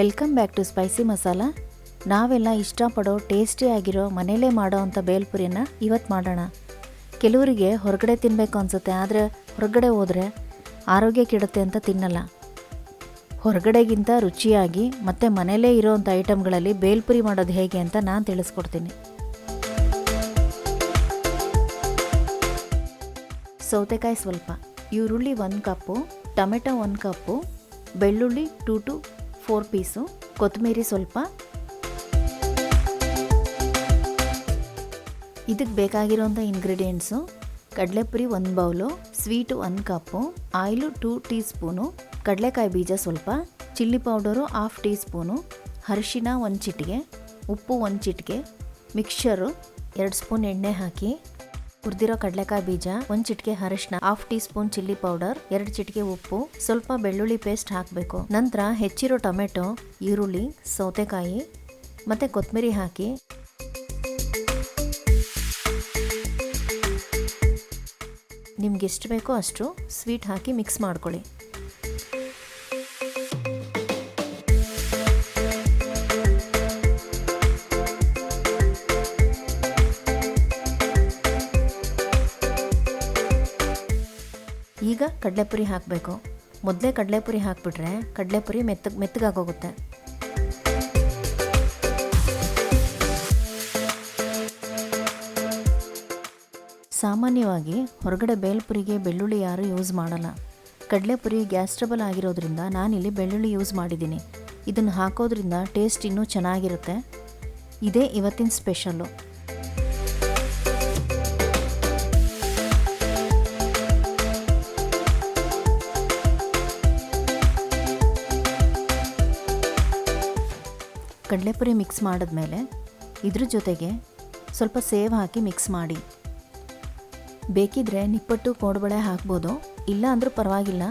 Welcome back to spicy masala. ನಾವೆಲ್ಲ ಇಷ್ಟಪಡೋ, tasty ಆಗಿರೋ ಮನೆಯಲ್ಲೇ ಮಾಡೋ ಅಂಥ ಬೇಲ್ಪುರಿನ ಇವತ್ತು ಮಾಡೋಣ. ಕೆಲವರಿಗೆ ಹೊರಗಡೆ ತಿನ್ನಬೇಕು ಅನಿಸುತ್ತೆ, ಆದರೆ ಹೊರಗಡೆ ಹೋದರೆ ಆರೋಗ್ಯ ಕೆಡುತ್ತೆ ಅಂತ ತಿನ್ನಲ್ಲ. ಹೊರಗಡೆಗಿಂತ ರುಚಿಯಾಗಿ ಮತ್ತು ಮನೆಯಲ್ಲೇ ಇರೋವಂಥ ಐಟಮ್ಗಳಲ್ಲಿ ಬೇಲ್ಪುರಿ ಮಾಡೋದು ಹೇಗೆ ಅಂತ ನಾನು ತಿಳಿಸ್ಕೊಡ್ತೀನಿ. ಸೌತೆಕಾಯಿ ಸ್ವಲ್ಪ, ಈರುಳ್ಳಿ ಒಂದು ಕಪ್ಪು, ಟೊಮೆಟೊ ಒಂದು ಕಪ್ಪು, ಬೆಳ್ಳುಳ್ಳಿ ಟೂ ಟು ಫೋರ್ ಪೀಸು, ಕೊತ್ತಂಬರಿ ಸ್ವಲ್ಪ. ಇದಕ್ಕೆ ಬೇಕಾಗಿರೋಂಥ ಇಂಗ್ರೀಡಿಯೆಂಟ್ಸು ಕಡಲೆಪುರಿ ಒಂದು bowl, sweet one cup, oil two teaspoon ಕಡಲೆಕಾಯಿ ಬೀಜ ಸ್ವಲ್ಪ, chilli powder half teaspoon ಅರಿಶಿನ ಒಂದು ಚಿಟಿಕೆ, ಉಪ್ಪು ಒಂದು ಚಿಟಿಕೆ, ಮಿಕ್ಸ್ಚರು ಎರಡು ಸ್ಪೂನ್ ಎಣ್ಣೆ ಹಾಕಿ. ಹುರಿದಿರೋ ಕಡಲೆಕಾಯಿ ಬೀಜ, ಒಂದು ಚಿಟಿಕೆ ಅರಿಶಿನ half teaspoon chilli powder ಎರಡು ಚಿಟಿಕೆ ಉಪ್ಪು, ಸ್ವಲ್ಪ ಬೆಳ್ಳುಳ್ಳಿ ಪೇಸ್ಟ್ ಹಾಕಬೇಕು. ನಂತರ ಹೆಚ್ಚಿರೋ ಟೊಮೆಟೊ, ಈರುಳ್ಳಿ, ಸೌತೆಕಾಯಿ ಮತ್ತೆ ಕೊತ್ತಂಬರಿ ಹಾಕಿ. ನಿಮ್ಗೆ ಎಷ್ಟು ಬೇಕೋ ಅಷ್ಟು ಸ್ವೀಟ್ ಹಾಕಿ ಮಿಕ್ಸ್ ಮಾಡ್ಕೊಳ್ಳಿ. ಈಗ ಕಡಲೆಪುರಿ ಹಾಕಬೇಕು. ಮೊದಲೇ ಕಡಲೆಪುರಿ ಹಾಕಿಬಿಟ್ರೆ ಕಡಲೆಪುರಿ ಮೆತ್ತಗೆ ಮೆತ್ತಗಾಗೋಗುತ್ತೆ. ಸಾಮಾನ್ಯವಾಗಿ ಹೊರಗಡೆ ಬೇಲ್ಪುರಿಗೆ ಬೆಳ್ಳುಳ್ಳಿ ಯಾರೂ ಯೂಸ್ ಮಾಡಲ್ಲ. ಕಡಲೆಪುರಿ ಗ್ಯಾಸ್ ಟ್ರಬಲ್ ಆಗಿರೋದ್ರಿಂದ ನಾನಿಲ್ಲಿ ಬೆಳ್ಳುಳ್ಳಿ ಯೂಸ್ ಮಾಡಿದ್ದೀನಿ. ಇದನ್ನು ಹಾಕೋದ್ರಿಂದ ಟೇಸ್ಟ್ ಇನ್ನೂ ಚೆನ್ನಾಗಿರುತ್ತೆ. ಇದೇ ಇವತ್ತಿನ ಸ್ಪೆಷಲ್ಲು. ಕಡಲೆಪುರಿ ಮಿಕ್ಸ್ ಮಾಡಿದ್ಮೇಲೆ ಇದ್ರ ಜೊತೆಗೆ ಸ್ವಲ್ಪ ಸೇವ್ ಹಾಕಿ ಮಿಕ್ಸ್ ಮಾಡಿ. ಬೇಕಿದ್ರೆ ನಿಪ್ಪಟ್ಟು, ಕೋಡ್ಬಳೆ ಹಾಕ್ಬೋದು. ಇಲ್ಲ ಅಂದರೂ ಪರವಾಗಿಲ್ಲ.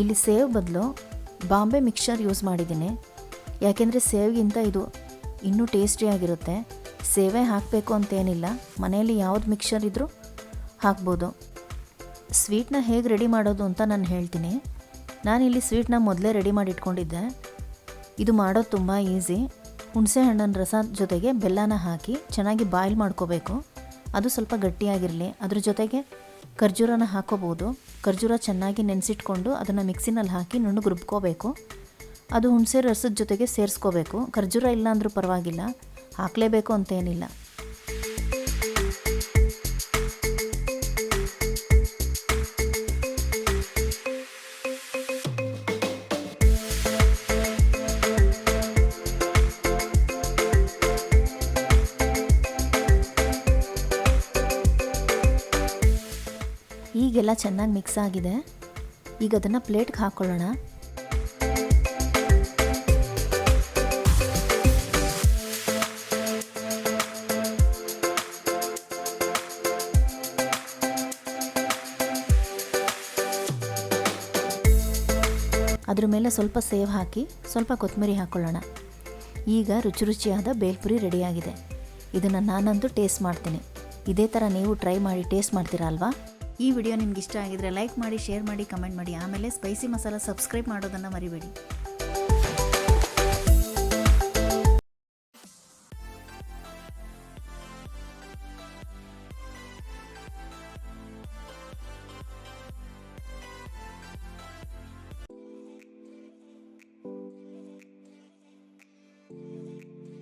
ಇಲ್ಲಿ ಸೇವ್ ಬದಲು ಬಾಂಬೆ ಮಿಕ್ಸರ್ ಯೂಸ್ ಮಾಡಿದ್ದೀನಿ. ಯಾಕೆಂದರೆ ಸೇವ್ಗಿಂತ ಇದು ಇನ್ನೂ ಟೇಸ್ಟಿಯಾಗಿರುತ್ತೆ ಸೇವೆ ಹಾಕಬೇಕು ಅಂತೇನಿಲ್ಲ. ಮನೆಯಲ್ಲಿ ಯಾವುದು ಮಿಕ್ಸರ್ ಇದ್ದರೂ ಹಾಕ್ಬೋದು. ಸ್ವೀಟ್ನ ಹೇಗೆ ರೆಡಿ ಮಾಡೋದು ಅಂತ ನಾನು ಹೇಳ್ತೀನಿ. ನಾನಿಲ್ಲಿ ಸ್ವೀಟ್ನ ಮೊದಲೇ ರೆಡಿ ಮಾಡಿ ಇಟ್ಕೊಂಡಿದ್ದೆ ಇದು ಮಾಡೋದು ತುಂಬ ಈಸಿ ಹುಣಸೆ ಹಣ್ಣಿನ ರಸ ಜೊತೆಗೆ ಬೆಲ್ಲನ ಹಾಕಿ ಚೆನ್ನಾಗಿ ಬಾಯ್ಲ್ ಮಾಡ್ಕೋಬೇಕು. ಅದು ಸ್ವಲ್ಪ ಗಟ್ಟಿಯಾಗಿರಲಿ. ಅದ್ರ ಜೊತೆಗೆ ಖರ್ಜೂರನ ಹಾಕೋಬೋದು. ಖರ್ಜೂರ ಚೆನ್ನಾಗಿ ನೆನೆಸಿಟ್ಕೊಂಡು ಅದನ್ನು ಮಿಕ್ಸಿನಲ್ಲಿ ಹಾಕಿ ನುಣ್ಣಗೆ ರುಬ್ಕೋಬೇಕು. ಅದು ಹುಣಸೆ ರಸದ ಜೊತೆಗೆ ಸೇರಿಸ್ಕೋಬೇಕು. ಖರ್ಜೂರ ಇಲ್ಲ ಅಂದರೂ ಪರವಾಗಿಲ್ಲ. ಹಾಕಲೇಬೇಕು ಅಂತೇನಿಲ್ಲ. ಈಗೆಲ್ಲ ಚೆನ್ನಾಗಿ ಮಿಕ್ಸ್ ಆಗಿದೆ. ಈಗ ಅದನ್ನು ಪ್ಲೇಟ್ಗೆ ಹಾಕ್ಕೊಳ್ಳೋಣ ಅದ್ರ ಮೇಲೆ ಸ್ವಲ್ಪ ಸೇವ್ ಹಾಕಿ ಸ್ವಲ್ಪ ಕೊತ್ತಂಬರಿ ಹಾಕ್ಕೊಳ್ಳೋಣ ಈಗ ರುಚಿ ರುಚಿಯಾದ ಬೇಲ್ಪುರಿ ರೆಡಿಯಾಗಿದೆ. ಇದನ್ನು ನಾನಂತೂ ಟೇಸ್ಟ್ ಮಾಡ್ತೀನಿ. ಇದೇ ಥರ ನೀವು ಟ್ರೈ ಮಾಡಿ ಟೇಸ್ಟ್ ಮಾಡ್ತೀರಾ ಅಲ್ವಾ? ಈ ವಿಡಿಯೋ ನಿಮ್ಗೆ ಇಷ್ಟ ಆಗಿದ್ರೆ ಲೈಕ್ ಮಾಡಿ ಶೇರ್ ಮಾಡಿ ಕಮೆಂಟ್ ಮಾಡಿ. ಆಮೇಲೆ ಸ್ಪೈಸಿ ಮಸಾಲ ಸಬ್ಸ್ಕ್ರೈಬ್ ಮಾಡೋದನ್ನು ಮರಿಬೇಡಿ.